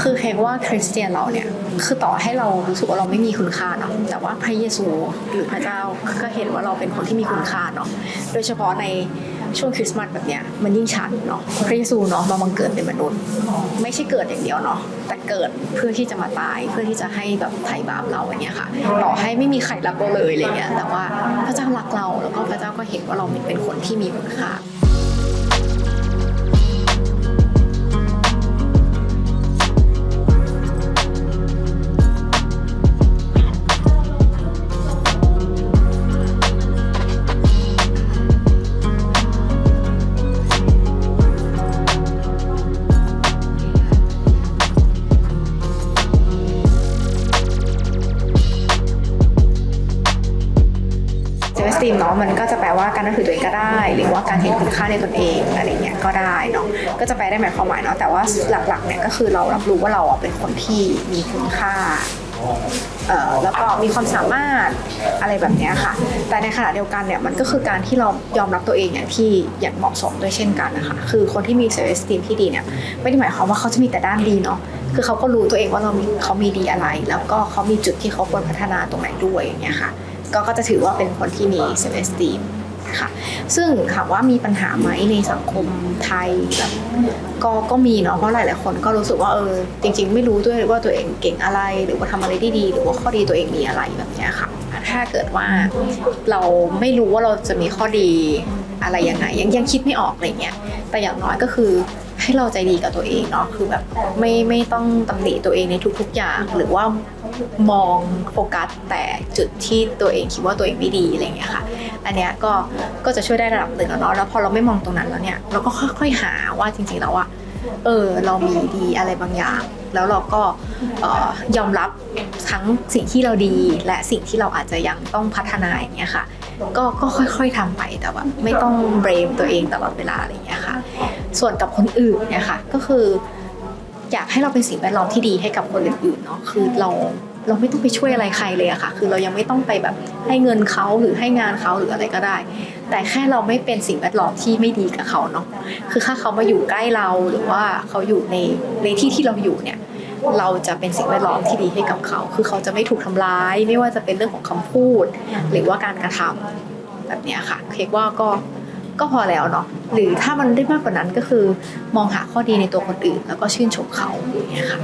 คือเค้กว่าคริสเตียนเราเนี่ยคือต่อให้เรารู้สึกว่าเราไม่มีคุณค่าเนาะแต่ว่าพระเยซูหรือพระเจ้าก็เห็นว่าเราเป็นคนที่มีคุณค่าเนาะโดยเฉพาะในช่วงคริสต์มาสแบบเนี้ยมันยิ่งชัดเนาะพระเยซูเนาะมาบังเกิดเป็นมนุษย์ ไม่ใช่เกิดอย่างเดียวเนาะแต่เกิดเพื่อที่จะมาตายเพื่อที่จะให้แบบไถ่บาปเราอย่างเงี้ยค่ะต่อให้ไม่มีใครรักเราเลยอะไรเงี้ยแต่ว่าพระเจ้ารักเราแล้วก็พระเจ้าก็เห็นว่าเราเป็นคนที่มีคุณค่า เซลฟ์สตีมเนาะมันก็จะแปลว่าการนับถือตัวเองก็ได้ หรือว่าการเห็นคุณค่าในตนเองอะไรเงี้ยก็ได้เนาะก็จะแปลได้หมายความหมายเนาะแต่ว่าหลักๆเนี่ยก็คือเรารับรู้ว่าเราอะเป็นคนที่มีคุณค่าแล้วก็มีความสามารถอะไรแบบเนี้ยค่ะ แต่ในขณะเดียวกันเนี่ยมันก็คือการที่เรายอมรับตัวเองอย่างที่อย่างเหมาะสมด้วยเช่นกันนะคะ คือคนที่มีเซลฟ์สตีมที่ดีเนี่ยไม่ได้หมายความว่าเขาจะมีแต่ด้านดีเนาะ คือเขาก็รู้ตัวเองว่าเรามีเขามีดีอะไร แล้วก็เขามีจุดที่เขาควรพัฒนาตรงไหนด้วยอย่างเงี้ยค่ะ ก็ก็จะถือว่าเป็นคนที่มี self esteem ค่ะ ซึ่งถามว่ามีปัญหาไหมในสังคมไทยแบบก็ก็มีเนาะเพราะหลายๆคนก็รู้สึกว่าเออจริง ๆ ไม่รู้ด้วยว่าตัวเองเก่งอะไร หรือว่าทำอะไรได้ดี หรือว่าข้อดีตัวเองมีอะไรแบบนี้ค่ะ ถ้าเกิดว่าเราไม่รู้ว่าเราจะมีข้อดีอะไรยังไงยังยังคิดไม่ออกอะไรเงี้ยแต่อย่างน้อยก็คือให้เราใจดีกับตัวเองเนาะคือแบบไม่ไม่ต้องตำหนิตัวเองในทุก ๆ อย่าง หรือว่า มองโฟกัสแต่จุดที่ตัวเองคิดว่าตัวเองไม่ดีอะไรเงี้ยค่ะ อันเนี้ยก็ก็จะช่วยได้ระดับหนึ่งแล้วเนาะแล้วพอเราไม่มองตรงนั้นแล้วเนี่ยเราก็ค่อยๆหาว่าจริงๆแล้วอะเออเรามีดีอะไรบางอย่าง แล้วเราก็ยอมรับทั้งสิ่งที่เราดีและสิ่งที่เราอาจจะยังต้องพัฒนาอย่างเงี้ยค่ะก็ก็ค่อย ๆทำไปแต่ว่าไม่ต้องเบรมตัวเองตลอดเวลาอะไรอย่างเงี้ยค่ะ ส่วนกับคนอื่นเนี่ยค่ะก็คือ อยากให้เราเป็นสิ่งแวดล้อมที่ดีให้กับคนอื่นๆเนาะคือเราเราไม่ต้องไปช่วยอะไรใครเลยอะค่ะ คือเรายังไม่ต้องไปแบบให้เงินเขาหรือให้งานเขาหรืออะไรก็ได้ แต่แค่เราไม่เป็นสิ่งแวดล้อมที่ไม่ดีกับเขาเนาะ คือถ้าเขามาอยู่ใกล้เราหรือว่าเขาอยู่ในในที่ที่เราอยู่เนี่ย เราจะเป็นสิ่งแวดล้อมที่ดีให้กับเขา คือเขาจะไม่ถูกทำร้าย ไม่ว่าจะเป็นเรื่องของคำพูด หรือว่าการกระทำแบบเนี้ยค่ะ เค้กว่าก็ ก็พอแล้วเนาะหรือถ้ามันได้มากกว่านั้นก็คือมองหาข้อดีในตัวคนอื่น แล้วก็ชื่นชมเขาอย่างเงี้ยค่ะ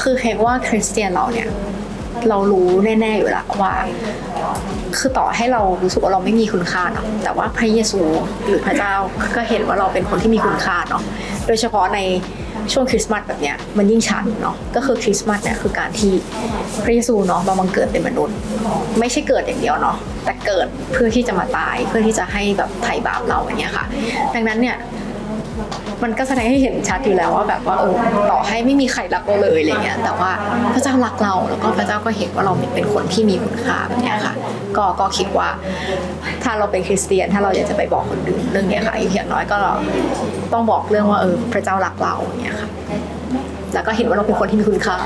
คือเค้กว่าคริสเตียนเราเนี่ย เรารู้แน่ ๆ อยู่แล้วว่า คือต่อให้เรารู้สึกว่าเราไม่มีคุณค่าเนาะแต่ว่าพระเยซูหรือพระเจ้าก็เห็นว่าเราเป็นคนที่มีคุณค่าเนาะโดยเฉพาะในช่วงคริสต์มาสแบบเนี้ยมันยิ่งชัดเนาะก็คือคริสต์มาสเนี่ยคือการที่พระเยซูเนาะมาบังเกิดเป็นมนุษย์ ไม่ใช่เกิดอย่างเดียวเนาะแต่เกิดเพื่อที่จะมาตายเพื่อที่จะให้แบบไถ่บาปเราอย่างเงี้ยค่ะ ดังนั้นเนี่ย มันก็แสดงให้เห็นชัดอยู่แล้วว่าแบบว่าเออต่อให้ไม่มีใครรักเราเลยอะไรเงี้ยแต่ว่าพระเจ้ารักเราแล้วก็พระเจ้าก็เห็นว่าเราเป็นคนที่มีคุณค่าแบบเนี้ยค่ะ ก็ก็คิดว่าถ้าเราเป็นคริสเตียน ถ้าเราอยากจะไปบอกคนอื่นเรื่องเนี้ยค่ะอย่างน้อยก็เราต้องบอกเรื่องว่าเออพระเจ้ารักเราเนี่ยค่ะแล้วก็เห็นว่าเราเป็นคนที่มีคุณค่า